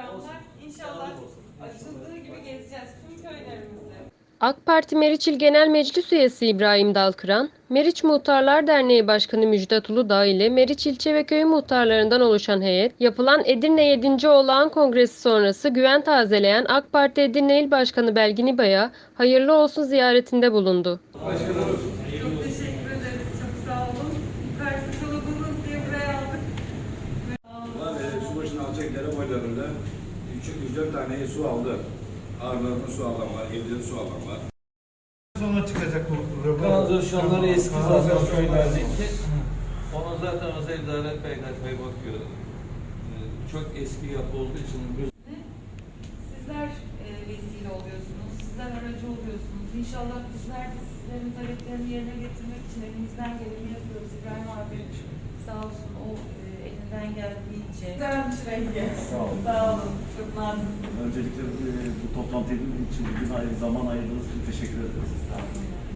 programlar. İnşallah açıldığı gibi gezeceğiz tüm köylerimizi. AK Parti Meriçil Genel Meclis Üyesi İbrahim Dalkıran, Meriç Muhtarlar Derneği Başkanı Müjdat Uludağ ile Meriç ilçe ve köy muhtarlarından oluşan heyet, yapılan Edirne 7. Olağan Kongresi sonrası güven tazeleyen AK Parti Edirne İl Başkanı Belgin İBA'ya hayırlı olsun ziyaretinde bulundu. Çok teşekkür ederiz. Çok sağ olun. Yukarısı kalabalığız diye buraya aldık. Var e, yere boylarında 3-4 tane su aldı. Ağırlarında su alan var, evlerinde su alan var. Sonra çıkacak bu röportaj. Kanalizasyonları eski zaten köylerdeki. Ona zaten özel idare PKK bakıyor. Ee, Çok eski yapı olduğu için biz Sizler e, vesile oluyorsunuz. Sizler aracı oluyorsunuz. İnşallah bizler de sizlerin taleplerini yerine getirmek için elimizden geleni yapıyoruz. İbrahim abi sağ olsun o e, geldiğince. Güzelmiş rengi. Sağ olun. Sağ olun. Çok nazik. Öncelikle e, bu toplantı için bugün ay- zaman ayırdığınız için teşekkür ederiz. Sağ olun.